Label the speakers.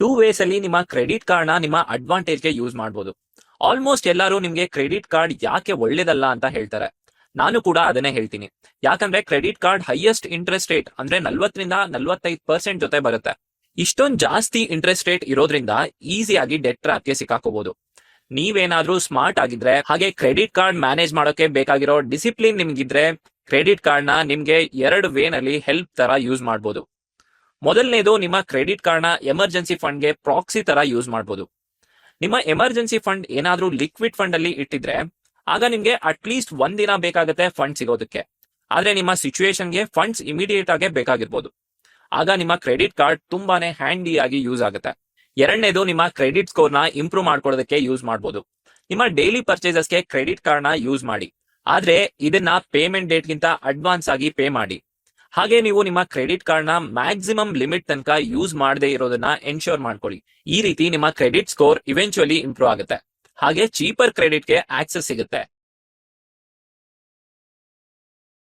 Speaker 1: Two ways ಅಲ್ಲಿ ನಿಮ್ಮ credit ಕಾರ್ಡ್ನ ನಿಮ್ಮ ಅಡ್ವಾಂಟೇಜ್ಗೆ ಯೂಸ್ ಮಾಡಬಹುದು ಆಲ್ಮೋಸ್ಟ್ ಎಲ್ಲರೂ ನಿಮ್ಗೆ ಕ್ರೆಡಿಟ್ ಕಾರ್ಡ್ ಯಾಕೆ ಒಳ್ಳೇದಲ್ಲ ಅಂತ ಹೇಳ್ತಾರೆ. ನಾನು ಕೂಡ ಅದನ್ನೇ ಹೇಳ್ತೀನಿ. ಯಾಕಂದ್ರೆ credit card highest interest rate ಅಂದ್ರೆ ನಲ್ವತ್ತರಿಂದ ನಲ್ವತ್ತೈದು ಪರ್ಸೆಂಟ್ ಜೊತೆ ಬರುತ್ತೆ. ಇಷ್ಟೊಂದ್ ಜಾಸ್ತಿ ಇಂಟ್ರೆಸ್ಟ್ ರೇಟ್ ಇರೋದ್ರಿಂದ ಈಸಿಯಾಗಿ ಡೆಟ್ ಟ್ರಾಪ್ಗೆ ಸಿಕ್ಕಾಕೋಬಹುದು ನೀವೇನಾದ್ರೂ ಸ್ಮಾರ್ಟ್ ಆಗಿದ್ರೆ, ಹಾಗೆ ಕ್ರೆಡಿಟ್ ಕಾರ್ಡ್ ಮ್ಯಾನೇಜ್ ಮಾಡೋಕೆ ಬೇಕಾಗಿರೋ ಡಿಸಿಪ್ಲಿನ್ ನಿಮ್ಗಿದ್ರೆ ಕ್ರೆಡಿಟ್ ಕಾರ್ಡ್ನ ನಿಮ್ಗೆ ಎರಡು ವೇನಲ್ಲಿ ಹೆಲ್ಪ್ ತರ ಯೂಸ್ ಮಾಡಬಹುದು ಮೊದಲನೇದು ನಿಮ್ಮ ಕ್ರೆಡಿಟ್ ಕಾರ್ಡ್ನ ಎಮರ್ಜೆನ್ಸಿ ಫಂಡ್ಗೆ ಪ್ರಾಕ್ಸಿ ತರ ಯೂಸ್ ಮಾಡಬಹುದು ನಿಮ್ಮ ಎಮರ್ಜೆನ್ಸಿ ಫಂಡ್ ಏನಾದ್ರೂ ಲಿಕ್ವಿಡ್ ಫಂಡ್ ಅಲ್ಲಿ ಇಟ್ಟಿದ್ರೆ, ಆಗ ನಿಮ್ಗೆ ಅಟ್ಲೀಸ್ಟ್ ಒಂದ್ ದಿನ ಬೇಕಾಗುತ್ತೆ ಫಂಡ್ ಸಿಗೋದಕ್ಕೆ. ಆದ್ರೆ ನಿಮ್ಮ ಸಿಚುವೇಶನ್ಗೆ ಫಂಡ್ಸ್ ಇಮಿಡಿಯೇಟ್ ಆಗಿ ಬೇಕಾಗಿರ್ಬೋದು. ಆಗ ನಿಮ್ಮ ಕ್ರೆಡಿಟ್ ಕಾರ್ಡ್ ತುಂಬಾನೇ ಹ್ಯಾಂಡಿ ಆಗಿ ಯೂಸ್ ಆಗುತ್ತೆ. ಎರಡನೇದು ನಿಮ್ಮ ಕ್ರೆಡಿಟ್ ಸ್ಕೋರ್ನ ಇಂಪ್ರೂವ್ ಮಾಡ್ಕೊಳ್ಳೋದಕ್ಕೆ ಯೂಸ್ ಮಾಡಬಹುದು ನಿಮ್ಮ ಡೈಲಿ ಪರ್ಚೇಸಸ್ಗೆ ಕ್ರೆಡಿಟ್ ಕಾರ್ಡ್ನ ಯೂಸ್ ಮಾಡಿ. ಆದ್ರೆ ಇದನ್ನ ಪೇಮೆಂಟ್ ಡೇಟ್ ಗಿಂತ ಅಡ್ವಾನ್ಸ್ ಆಗಿ ಪೇ ಮಾಡಿ. ಹಾಗೆ ನೀವು ನಿಮ್ಮ ಕ್ರೆಡಿಟ್ ಕಾರ್ಡ್ನ ಮ್ಯಾಕ್ಸಿಮಮ್ ಲಿಮಿಟ್ ತನಕ ಯೂಸ್ ಮಾಡದೇ ಇರೋದನ್ನ ಎನ್ಶೋರ್ ಮಾಡ್ಕೊಳ್ಳಿ. ಈ ರೀತಿ ನಿಮ್ಮ ಕ್ರೆಡಿಟ್ ಸ್ಕೋರ್ ಇವೆಂಚುವಲಿ ಇಂಪ್ರೂವ್ ಆಗುತ್ತೆ. ಹಾಗೆ ಚೀಪರ್ ಕ್ರೆಡಿಟ್ಗೆ ಆಕ್ಸೆಸ್ ಸಿಗುತ್ತೆ.